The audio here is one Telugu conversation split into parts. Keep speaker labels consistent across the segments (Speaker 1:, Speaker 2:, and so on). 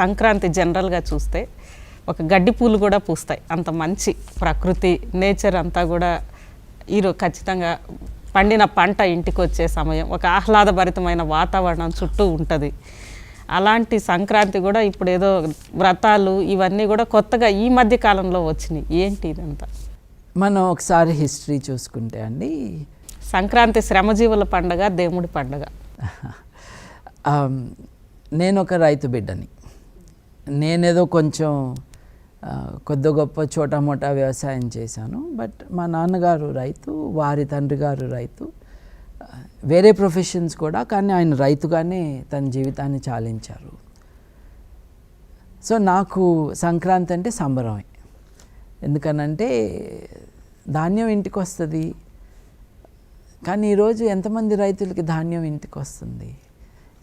Speaker 1: సంక్రాంతి జనరల్గా చూస్తే ఒక గడ్డి పూలు కూడా పూస్తాయి. అంత మంచి ప్రకృతి నేచర్ అంతా కూడా ఈరో ఖచ్చితంగా పండిన పంట ఇంటికి వచ్చే సమయం ఒక ఆహ్లాదభరితమైన వాతావరణం చుట్టూ ఉంటుంది. అలాంటి సంక్రాంతి కూడా ఇప్పుడు ఏదో వ్రతాలు ఇవన్నీ కూడా కొత్తగా ఈ మధ్య కాలంలో వచ్చినాయి. ఏంటి ఇదంతా?
Speaker 2: మనం ఒకసారి హిస్టరీ చూసుకుంటే అండి.
Speaker 1: సంక్రాంతి శ్రమజీవుల పండగ దేవుడి పండగ.
Speaker 2: నేను ఒక రైతు బిడ్డని. నేనేదో కొంచెం కొద్ది గొప్ప చోటా మోటా వ్యవసాయం చేశాను. బట్ మా నాన్నగారు రైతు వారి తండ్రి గారు రైతు వేరే ప్రొఫెషన్స్ కూడా కానీ ఆయన రైతుగానే తన జీవితాన్ని చాలించారు. సో నాకు సంక్రాంతి అంటే సంబరమే. ఎందుకనంటే ధాన్యం ఇంటికి వస్తుంది కానీ ఈరోజు ఎంతమంది రైతులకి ధాన్యం ఇంటికి వస్తుంది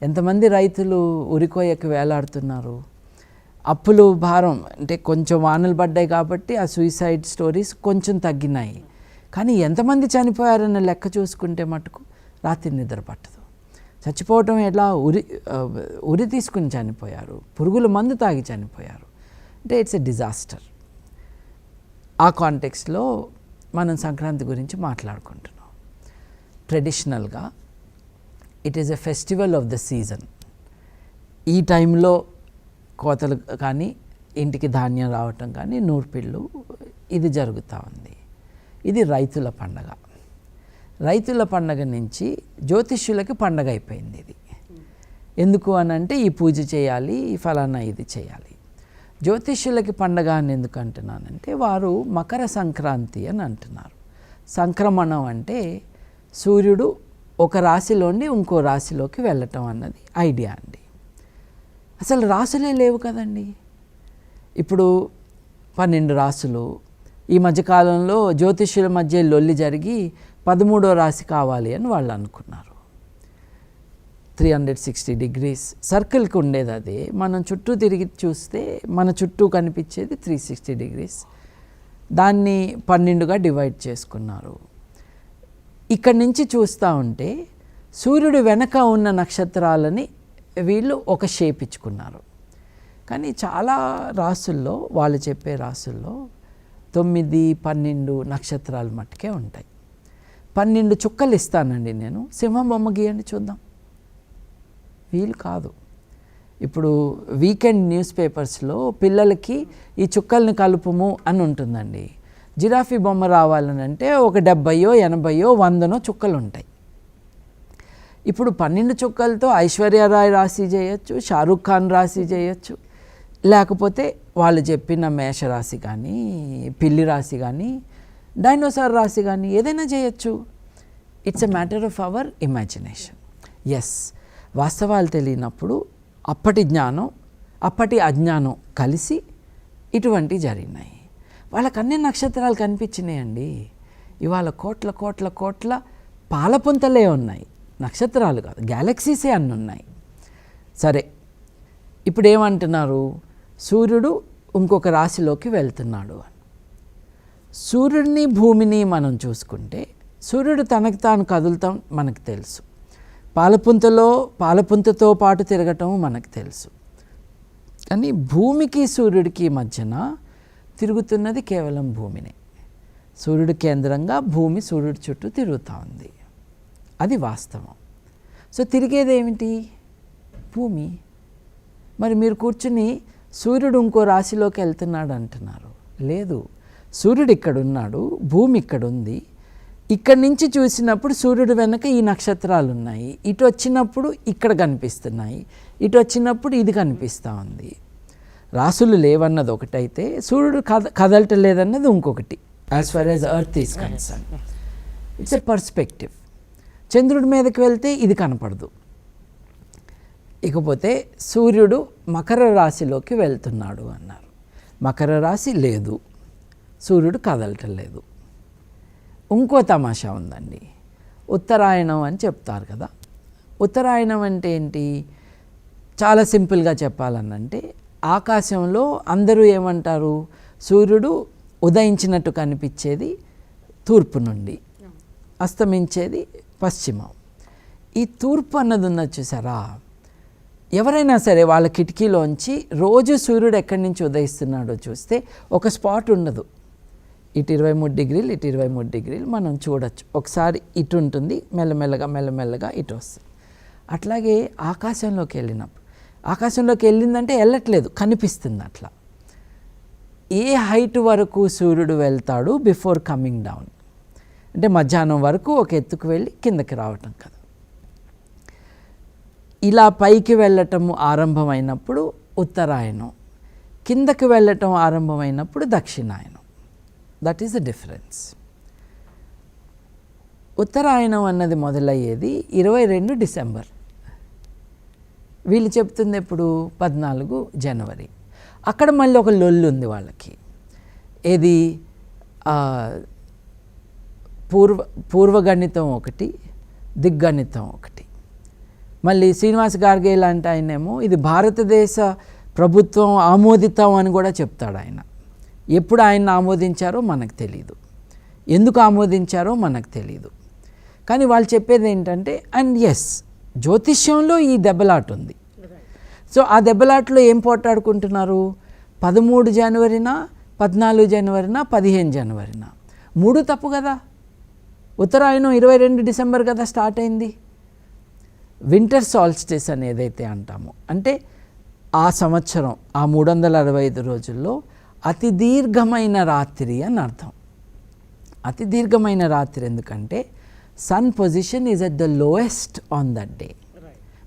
Speaker 2: ఎంతమంది రైతులు ఉరికోయకు వేలాడుతున్నారు? అప్పులు భారం అంటే కొంచెం వానలు పడ్డాయి కాబట్టి ఆ సూసైడ్ స్టోరీస్ కొంచెం తగ్గినాయి. కానీ ఎంతమంది చనిపోయారన్న లెక్క చూసుకుంటే మటుకు రాత్రి నిద్ర పట్టదు. చచ్చిపోవటం ఎలా? ఉరి ఉరి తీసుకుని చనిపోయారు. పురుగుల మందు తాగి చనిపోయారు. అంటే ఇట్స్ ఎ డిజాస్టర్ ఆ కాంటెక్స్లో మనం సంక్రాంతి గురించి మాట్లాడుకుంటున్నాం. ట్రెడిషనల్గా it is a festival of the season ఈ టైంలో కోతలు కానీ ఇంటికి ధాన్యం రావటం కానీ నూర్పిళ్ళు ఇది జరుగుతూ ఉంది. ఇది రైతుల పండగ. రైతుల పండగ నుంచి జ్యోతిష్యులకి పండగ అయిపోయింది ఇది. ఎందుకు అని అంటే ఈ పూజ చేయాలి ఈ ఫలానా ఇది చేయాలి. జ్యోతిష్యులకి పండగ అని ఎందుకు అంటున్నానంటే వారు మకర సంక్రాంతి అని అంటున్నారు. సంక్రమణం అంటే సూర్యుడు ఒక రాశిలోండి ఇంకో రాశిలోకి వెళ్ళటం అన్నది ఐడియా అండి. అసలు రాసులే లేవు కదండి. ఇప్పుడు పన్నెండు రాసులు ఈ మధ్యకాలంలో జ్యోతిష్యుల మధ్య లొల్లి జరిగి పదమూడో రాశి కావాలి అని వాళ్ళు అనుకున్నారు. త్రీ హండ్రెడ్ సిక్స్టీ డిగ్రీస్ సర్కిల్కి ఉండేది అది. మనం చుట్టూ తిరిగి చూస్తే మన చుట్టూ కనిపించేది త్రీ సిక్స్టీ డిగ్రీస్. దాన్ని పన్నెండుగా డివైడ్ చేసుకున్నారు. ఇక్కడి నుంచి చూస్తూ ఉంటే సూర్యుడు వెనక ఉన్న నక్షత్రాలని వీళ్ళు ఒక షేప్ ఇచ్చుకున్నారు. కానీ చాలా రాసుల్లో వాళ్ళు చెప్పే రాసుల్లో తొమ్మిది పన్నెండు నక్షత్రాలు మట్టుకే ఉంటాయి. పన్నెండు చుక్కలు ఇస్తానండి నేను. సింహం బొమ్మ గీయండి చూద్దాం. వీలు కాదు. ఇప్పుడు వీకెండ్ న్యూస్ పేపర్స్లో పిల్లలకి ఈ చుక్కల్ని కలుపుము అని ఉంటుందండి. జిరాఫీ బొమ్మ రావాలని అంటే ఒక డెబ్బయో ఎనభయో వందనో చుక్కలు ఉంటాయి ఇప్పుడు పన్నెండు చుక్కలతో ఐశ్వర్యరాయ్ రాశి చేయొచ్చు షారుఖ్ ఖాన్ రాశి చేయొచ్చు. లేకపోతే వాళ్ళు చెప్పిన మేషరాశి కానీ పిల్లి రాశి కానీ డైనోసార్ రాశి కానీ ఏదైనా చేయొచ్చు. It's a matter of our imagination yes వాస్తవాలు తెలియనప్పుడు అప్పటి జ్ఞానం అప్పటి అజ్ఞానం కలిసి ఇటువంటి జరిగినాయి. వాళ్ళకి అన్ని నక్షత్రాలు కనిపించినాయండి. ఇవాళ కోట్ల కోట్ల కోట్ల పాలపుంతలే ఉన్నాయి. నక్షత్రాలు కాదు గ్యాలక్సీసే అన్ని ఉన్నాయి. సరే ఇప్పుడు ఏమంటున్నారు సూర్యుడు ఇంకొక రాశిలోకి వెళ్తున్నాడు అని. సూర్యుడిని భూమిని మనం చూసుకుంటే సూర్యుడు తనకు తాను కదులుతాం మనకు తెలుసు. పాలపుంతలో పాలపుంతతో పాటు తిరగటం మనకు తెలుసు. కానీ భూమికి సూర్యుడికి మధ్యన తిరుగుతున్నది కేవలం భూమినే. సూర్యుడు కేంద్రంగా భూమి సూర్యుడి చుట్టూ తిరుగుతూ ఉంది. అది వాస్తవం. సో తిరిగేది ఏమిటి భూమి. మరి మీరు కూర్చుని సూర్యుడు ఇంకో రాశిలోకి వెళ్తున్నాడు అంటున్నారు లేదు. సూర్యుడు ఇక్కడ ఉన్నాడు భూమి ఇక్కడ ఉంది ఇక్కడి నుంచి చూసినప్పుడు సూర్యుడు వెనక ఈ నక్షత్రాలు ఉన్నాయి ఇటు వచ్చినప్పుడు ఇక్కడ కనిపిస్తున్నాయి. ఇటు వచ్చినప్పుడు ఇది కనిపిస్తూ ఉంది. రాసులు లేవన్నది ఒకటైతే సూర్యుడు కద కదలటం లేదన్నది ఇంకొకటి as far as earth is concern it's a perspective చంద్రుడి మీదకి వెళ్తే ఇది కనపడదు. ఇకపోతే సూర్యుడు మకర రాశిలోకి వెళ్తున్నాడు అన్నారు. మకర రాశి లేదు. సూర్యుడు కదలటం లేదు. ఇంకో తమాషా ఉందండి. ఉత్తరాయణం అని చెప్తారు కదా. ఉత్తరాయణం అంటే ఏంటి? చాలా సింపుల్గా చెప్పాలనంటే ఆకాశంలో అందరూ ఏమంటారు? సూర్యుడు ఉదయించినట్టు కనిపించేది తూర్పు నుండి అస్తమించేది పశ్చిమం. ఈ తూర్పు అన్నది ఉన్నది చూసారా? ఎవరైనా సరే వాళ్ళ కిటికీలోంచి రోజు సూర్యుడు ఎక్కడి నుంచి ఉదయిస్తున్నాడో చూస్తే ఒక స్పాట్ ఉండదు. ఇటు ఇరవై మూడు డిగ్రీలు ఇటు ఇరవై మూడు డిగ్రీలు మనం చూడొచ్చు. ఒకసారి ఇటు ఉంటుంది మెల్లమెల్లగా మెల్లమెల్లగా ఇటు వస్తుంది. అట్లాగే ఆకాశంలోకి వెళ్ళినప్పుడు. ఆకాశంలోకి వెళ్ళిందంటే వెళ్ళట్లేదు కనిపిస్తుంది అట్లా. ఏ హైట్ వరకు సూర్యుడు వెళ్తాడు బిఫోర్ కమింగ్ డౌన్? అంటే మధ్యాహ్నం వరకు ఒక ఎత్తుకు వెళ్ళి కిందకి రావటం కదా ఇలా పైకి వెళ్ళటం ఆరంభమైనప్పుడు ఉత్తరాయణం కిందకి వెళ్ళటం ఆరంభమైనప్పుడు దక్షిణాయనం. దట్ ఈస్ ద డిఫరెన్స్ ఉత్తరాయణం అన్నది మొదలయ్యేది ఇరవై రెండు డిసెంబర్. వీళ్ళు చెప్తుంది ఎప్పుడు? పద్నాలుగు జనవరి. అక్కడ మళ్ళీ ఒక లొల్లు ఉంది వాళ్ళకి. ఏది? పూర్వ పూర్వగణితం ఒకటి దిగ్గణితం ఒకటి. మళ్ళీ శ్రీనివాస్ గార్గే లాంటి ఆయనేమో ఇది భారతదేశ ప్రభుత్వం ఆమోదితం అని కూడా చెప్తాడు ఆయన. ఎప్పుడు ఆయన ఆమోదించారో మనకు తెలియదు ఎందుకు ఆమోదించారో మనకు తెలియదు కానీ వాళ్ళు చెప్పేది ఏంటంటే అండ్ ఎస్ జ్యోతిష్యంలో ఈ దెబ్బలాట ఉంది. సో ఆ దెబ్బలాట్లో ఏం పోట్లాడుకుంటున్నారు? పదమూడు జనవరినా పద్నాలుగు జనవరినా పదిహేను జనవరినా. మూడు తప్పు కదా. ఉత్తరాయణం ఇరవై రెండు డిసెంబర్ కదా స్టార్ట్ అయింది. వింటర్ సాల్స్టిస్ అని ఏదైతే అంటామో అంటే ఆ సంవత్సరం ఆ మూడు వందల అరవై ఐదు రోజుల్లో అతి దీర్ఘమైన రాత్రి అని అర్థం. అతి దీర్ఘమైన రాత్రి ఎందుకంటే sun position is at the lowest on that day.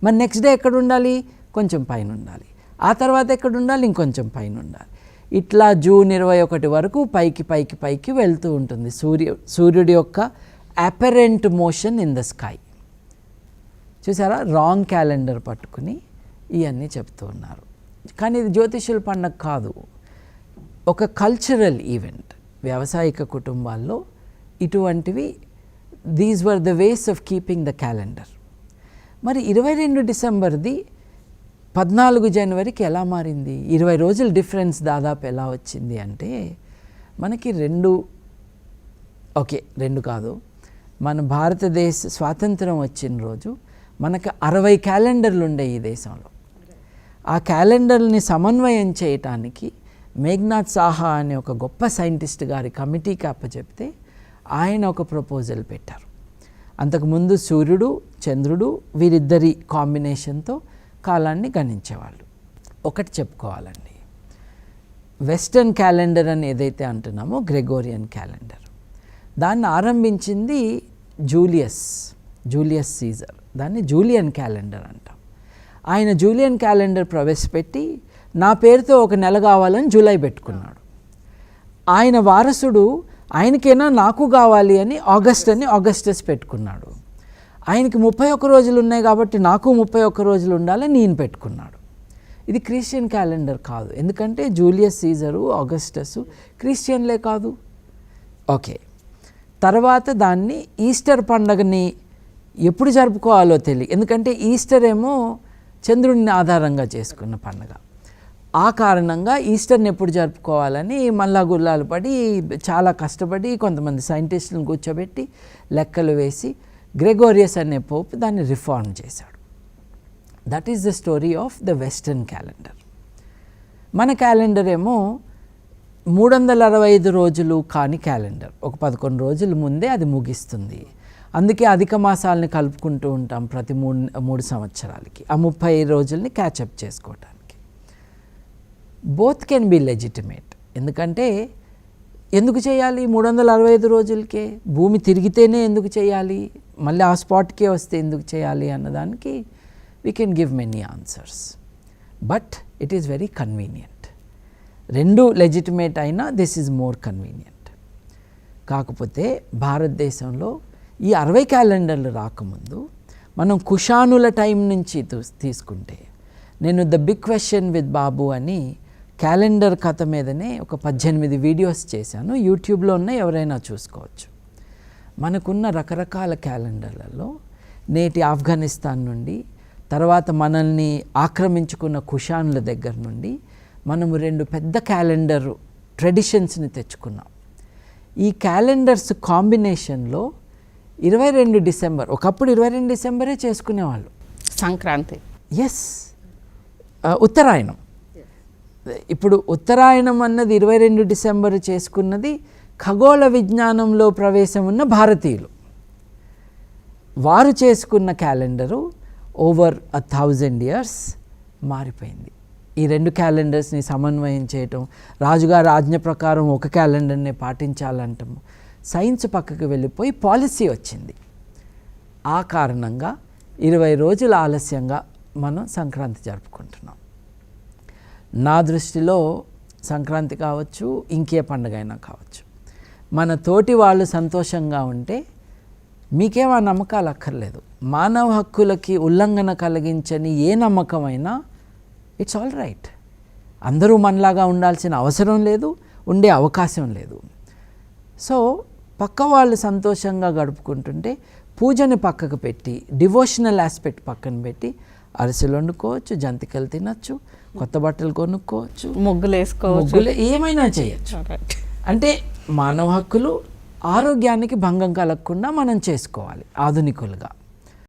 Speaker 2: మరి నెక్స్ట్ డే ఎక్కడ ఉండాలి? కొంచెం పైన ఉండాలి. ఆ తర్వాత ఎక్కడ ఉండాలి? ఇంకొంచెం పైన ఉండాలి. ఇట్లా జూన్ ఇరవై ఒకటి వరకు పైకి పైకి పైకి వెళ్తూ ఉంటుంది. సూర్య సూర్యుడి యొక్క apparent motion in the sky. చూసారా? రాంగ్ క్యాలెండర్ పట్టుకుని ఇవన్నీ చెప్తూ ఉన్నారు. కానీ ఇది జ్యోతిష్యుల పండగ కాదు. ఒక కల్చరల్ ఈవెంట్ వ్యావసాయిక కుటుంబాల్లో ఇటువంటివి these were the ways of keeping the calendar మరి ఇరవై రెండు డిసెంబర్ది పద్నాలుగు జనవరికి ఎలా మారింది? ఇరవై రోజుల డిఫరెన్స్ దాదాపు ఎలా వచ్చింది అంటే మనకి రెండు ఓకే రెండు కాదు. మన భారతదేశ స్వాతంత్రం వచ్చిన రోజు మనకు అరవై క్యాలెండర్లు ఉండే ఈ దేశంలో. ఆ క్యాలెండర్ని సమన్వయం చేయటానికి మేఘ్నాథ్ సాహా అనే ఒక గొప్ప సైంటిస్ట్ గారి కమిటీకి అప్పచెప్తే ఆయన ఒక ప్రపోజల్ పెట్టారు. అంతకుముందు సూర్యుడు చంద్రుడు వీరిద్దరి కాంబినేషన్తో కాలాన్ని గణించేవాళ్ళు. ఒకటి చెప్పుకోవాలండి. వెస్టర్న్ క్యాలెండర్ అని ఏదైతే అంటున్నామో గ్రెగోరియన్ క్యాలెండర్. దాన్ని ఆరంభించింది జూలియస్ జూలియస్ సీజర్. దాన్ని జూలియన్ క్యాలెండర్ అంటాం. ఆయన జూలియన్ క్యాలెండర్ ప్రవేశపెట్టి నా పేరుతో ఒక నెల కావాలని జూలై పెట్టుకున్నాడు. ఆయన వారసుడు ఆయనకైనా నాకు కావాలి అని ఆగస్ట్ అని ఆగస్టస్ పెట్టుకున్నాడు. ఆయనకి ముప్పై ఒక్క రోజులు ఉన్నాయి కాబట్టి నాకు ముప్పై ఒక్క రోజులు ఉండాలని నేను పెట్టుకున్నాడు. ఇది క్రిస్టియన్ క్యాలెండర్ కాదు. ఎందుకంటే జూలియస్ సీజరు ఆగస్టస్ క్రిస్టియన్లే కాదు. ఓకే. తర్వాత దాన్ని ఈస్టర్ పండగని ఎప్పుడు జరుపుకోవాలో తెలియదు. ఎందుకంటే ఈస్టర్ ఏమో చంద్రుడిని ఆధారంగా చేసుకున్న పండగ. ఆ కారణంగా ఈస్టర్ని ఎప్పుడు జరుపుకోవాలని మళ్ళా గుల్లాలు పడి చాలా కష్టపడి కొంతమంది సైంటిస్టులను కూర్చోబెట్టి లెక్కలు వేసి గ్రెగోరియస్ అనే పోప్ దాన్ని రిఫార్మ్ చేశాడు. That is the story of the western calendar మన క్యాలెండర్ ఏమో మూడు వందల అరవై ఐదు రోజులు కాని క్యాలెండర్. ఒక పదకొండు రోజుల ముందే అది ముగిస్తుంది. అందుకే అధిక మాసాలని కలుపుకుంటూ ఉంటాం ప్రతి మూడు మూడు సంవత్సరాలకి. ఆ ముప్పై రోజుల్ని క్యాచప్ చేసుకోవటానికి. బోత్ కెన్ బి లెజిటిమేట్ ఎందుకంటే ఎందుకు చేయాలి మూడు వందల అరవై ఐదు రోజులకే? భూమి తిరిగితేనే ఎందుకు చేయాలి? మళ్ళీ ఆ స్పాట్కే వస్తే ఎందుకు చేయాలి అన్నదానికి we can give many answers but it is very convenient రెండు లెజిటిమేట్ అయినా దిస్ ఈజ్ మోర్ కన్వీనియంట్ కాకపోతే భారతదేశంలో ఈ అరవై క్యాలెండర్లు రాకముందు మనం కుషానుల టైం నుంచి తీసుకుంటే నేను the big question with Babu అని క్యాలెండర్ కథ మీదనే ఒక పద్దెనిమిది వీడియోస్ చేశాను. యూట్యూబ్లో ఉన్న ఎవరైనా చూసుకోవచ్చు. మనకున్న రకరకాల క్యాలెండర్లలో నేటి ఆఫ్ఘనిస్తాన్ నుండి తర్వాత మనల్ని ఆక్రమించుకున్న కుషాన్ల దగ్గర నుండి మనము రెండు పెద్ద క్యాలెండర్ ట్రెడిషన్స్ని తెచ్చుకున్నాం. ఈ క్యాలెండర్స్ కాంబినేషన్లో ఇరవై రెండు డిసెంబర్ ఒకప్పుడు ఇరవై రెండు డిసెంబరే చేసుకునేవాళ్ళు.
Speaker 1: సంక్రాంతి.
Speaker 2: ఎస్ ఉత్తరాయణం. ఇప్పుడు ఉత్తరాయణం అన్నది ఇరవై రెండు డిసెంబర్ చేసుకున్నది ఖగోళ విజ్ఞానంలో ప్రవేశం ఉన్న భారతీయులు. వారు చేసుకున్న calendar over a thousand years మారిపోయింది. ఈ రెండు క్యాలెండర్స్ని సమన్వయం చేయటం రాజుగారి ఆజ్ఞ ప్రకారం ఒక క్యాలెండర్ని పాటించాలంటాము సైన్స్ పక్కకు వెళ్ళిపోయి పాలసీ వచ్చింది. ఆ కారణంగా ఇరవై రోజుల ఆలస్యంగా మనం సంక్రాంతి జరుపుకుంటున్నాం. నా దృష్టిలో సంక్రాంతి కావచ్చు ఇంకే పండుగ అయినా కావచ్చు. మన తోటి వాళ్ళు సంతోషంగా ఉంటే మీకేం ఆ నమ్మకాలు అక్కర్లేదు. మానవ హక్కులకి ఉల్లంఘన కలిగించని ఏ నమ్మకమైనా ఇట్స్ ఆల్ రైట్ అందరూ మనలాగా ఉండాల్సిన అవసరం లేదు ఉండే అవకాశం లేదు. సో పక్క వాళ్ళు సంతోషంగా గడుపుకుంటుంటే పూజని పక్కకు పెట్టి డివోషనల్ ఆస్పెక్ట్ పక్కన పెట్టి అరిసెలు వండుకోవచ్చు జంతికలు తినచ్చు కొత్త బట్టలు కొనుక్కోవచ్చు
Speaker 1: ముగ్గులు వేసుకోవచ్చు
Speaker 2: ఏమైనా చేయొచ్చు. అంటే మానవ హక్కులు ఆరోగ్యానికి భంగం కలగకుండా మనం చేసుకోవాలి ఆధునికులుగా.